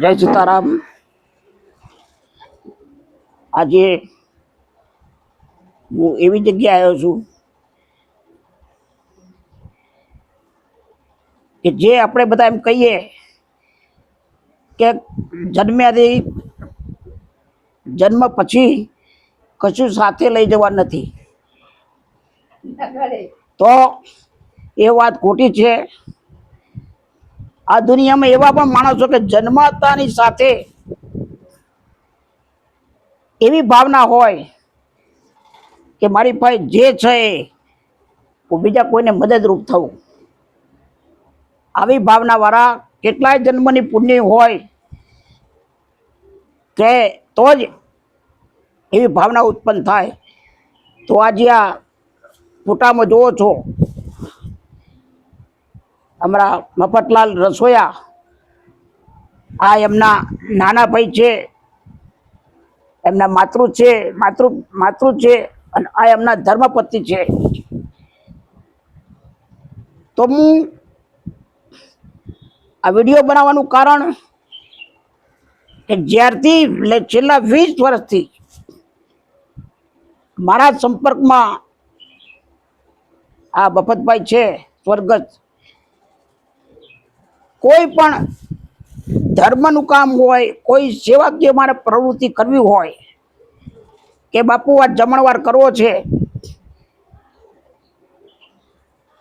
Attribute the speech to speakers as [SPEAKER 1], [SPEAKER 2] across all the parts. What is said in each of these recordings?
[SPEAKER 1] જય સીતારામ. આજે હું એવી જગ્યાએ આવ્યો છું કે જે આપણે બધા એમ કહીએ કે જન્મ્યાથી જન્મ પછી કશું સાથે લઈ જવા નથી. તો એ વાત ખોટી છે. આ દુનિયામાં એવા પણ માણસો કે જન્માતાની સાથે એવી ભાવના હોય કે મારી પાસે જે છે હું બીજા કોઈને મદદરૂપ થવું આવી ભાવના વાળા કેટલાય જન્મની પુણ્ય હોય કે તો જ એવી ભાવના ઉત્પન્ન થાય. તો આજે આ ફોટામાં જોવો છો અમારા મફતલાલ રસોયા, આ એમના નાના ભાઈ છે, એમના માતૃ છે, માતૃ માતૃ છે, અને આ એમના ધર્મપતિ છે. તો હું આ વીડિયો બનાવવાનું કારણ કે જ્યારથી છેલ્લા વીસ વર્ષથી મારા સંપર્કમાં આ બફતભાઈ છે, સ્વર્ગસ્થ. કોઈ પણ ધર્મનું કામ હોય, કોઈ સેવાકીય મારે પ્રવૃત્તિ કરવી હોય, કે બાપુ આ જમણવાર કરવો છે,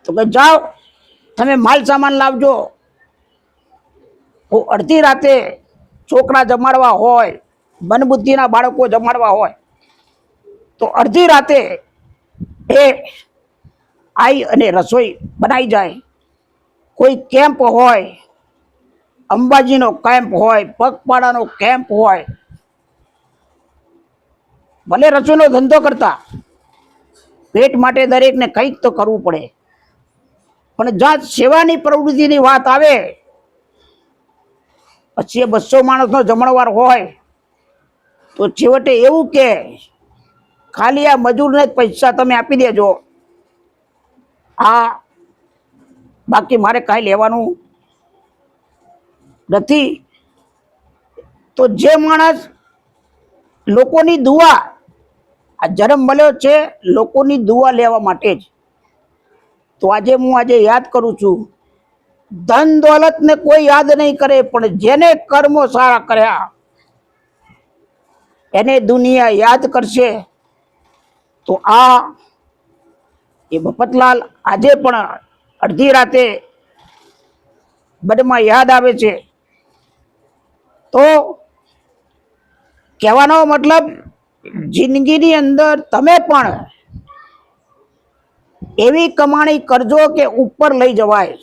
[SPEAKER 1] તો કે જાઓ, તમે માલ સામાન લાવજો. હું અડધી રાતે છોકરા જમાડવા હોય, મનબુદ્ધિના બાળકો જમાડવા હોય, તો અડધી રાતે એ આવી અને રસોઈ બનાવી જાય. કોઈ કેમ્પ હોય અંબાજીનો કેમ્પ હોય, પગપાળાનો કેમ્પ હોય, ભલે રસોઈનો ધંધો કરતા, પેટ માટે દરેકને કંઈક તો કરવું પડે. પણ જ્યાં સેવાની પ્રવૃત્તિની વાત આવે, પછી એ બસો માણસનો જમણવાર હોય, તો છેવટે એવું કે, ખાલી આ મજૂરને જ પૈસા તમે આપી દેજો. આ બાકી મારે કાંઈ લેવાનું નથી. તો જે માણસ લોકોની દુઆ, આ જન્મ મળ્યો છે લોકોની દુઆ લેવા માટે જ. તો આજે હું આજે યાદ કરું છું, ધન દોલતને કોઈ યાદ નહીં કરે, પણ જેને કર્મો સારા કર્યા, એને દુનિયા યાદ કરશે. તો આ એ બપતલાલ આજે પણ અડધી રાતે બધામાં યાદ આવે છે. તો કહેવાનો મતલબ જિંદગીની અંદર તમે પણ એવી કમાણી કરજો કે ઉપર લઈ જવાય.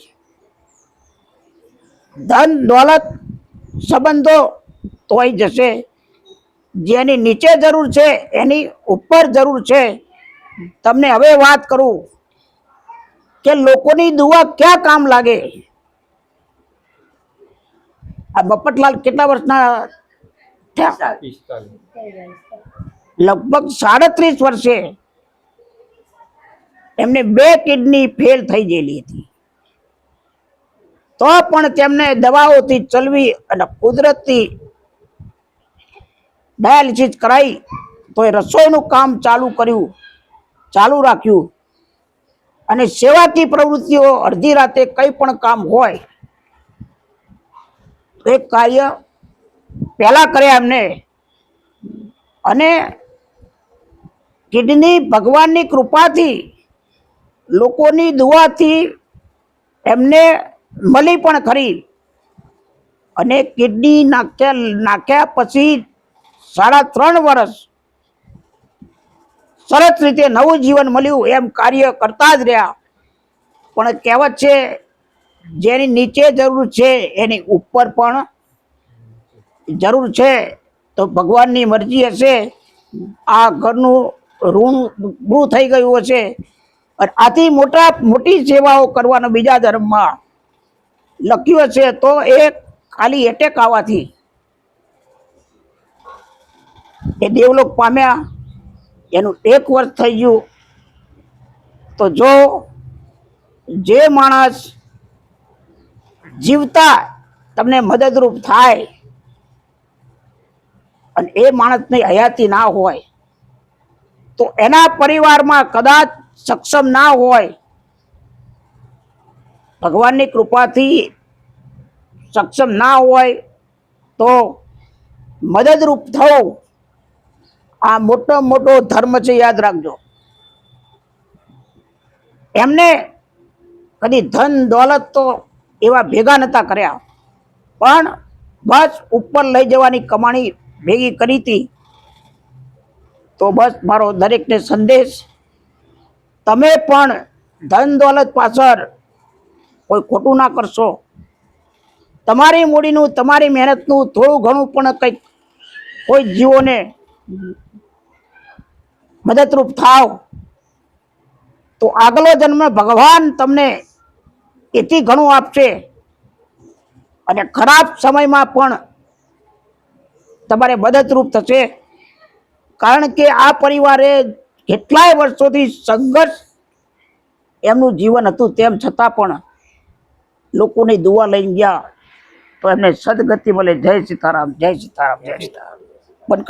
[SPEAKER 1] ધન, દોલત, સંબંધો તોય જશે. જેની નીચે જરૂર છે, એની ઉપર જરૂર છે. તમને હવે વાત કરું કે લોકોની દુઆ ક્યાં કામ લાગે? આ બપટલાલ કેટલા વર્ષના લગભગ સાડત્રીસ વર્ષે એમને બે કિડની ફેલ થઈ ગયેલી હતી. તો પણ તેમને દવાઓથી ચલવી અને કુદરતી ડાયાલિસિસ કરાઈ, તો એ રસોઈનું કામ ચાલુ કર્યું, ચાલુ રાખ્યું. અને સેવાકી પ્રવૃત્તિઓ અડધી રાતે કંઈ પણ કામ હોય તો એ કાર્ય પહેલાં કર્યા એમને. અને કિડની ભગવાનની કૃપાથી લોકોની દુઆથી એમને મળી પણ ખરી. અને કિડની નાખ્યા નાખ્યા પછી સાડા ત્રણ વર્ષ સરસ રીતે નવું જીવન મળ્યું. એમ કાર્ય કરતા જ રહ્યા. પણ કહેવત છે જેની નીચે જરૂર છે, એની ઉપર પણ જરૂર છે, તો ભગવાનની મરજી હશે. આ ઘરનું ઋણ પૂરું થઈ ગયું હશે. અને આથી મોટા, મોટી સેવાઓ કરવાનો બીજા ધર્મમાં લખ્યું હશે, તો એ ખાલી એટેક આવવાથી. એ દેવલોક પામ્યા, એનું એક વર્ષ થઈ ગયું. તો જો જે માણસ જીવતા તમને મદદરૂપ થાય. અને એ માણસની હયાતી ના હોય. તો એના પરિવારમાં કદાચ સક્ષમ ના હોય. ભગવાનની કૃપાથી સક્ષમ ના હોય તો મદદરૂપ થવું આ મોટો મોટો ધર્મ છે, યાદ રાખજો. એમને કદી ધન દોલત તો એવા ભેગા નતા કર્યા. પણ બસ ઉપર લઈ જવાની કમાણી ભેગી કરી હતી. તો બસ મારો દરેકને સંદેશ, તમે પણ ધન દોલત પાછળ કોઈ ખોટું ના કરશો. તમારી મૂડીનું, તમારી મહેનતનું થોડું ઘણું પણ કંઈક કોઈ જીવોને મદદરૂપ થાવ. તો આગલો જન્મ ભગવાન તમને એથી ઘણું આપશે અને ખરાબ સમયમાં પણ તમારે મદદરૂપ થશે. કારણ કે આ પરિવારે કેટલાય વર્ષોથી સંઘર્ષ એમનું જીવન હતું, તેમ છતાં પણ લોકોની દુવા લઈને ગયા. તો એમને સદગતિ મળે. જય સીતારામ જય સીતારામ જય સીતારામ. બંધ.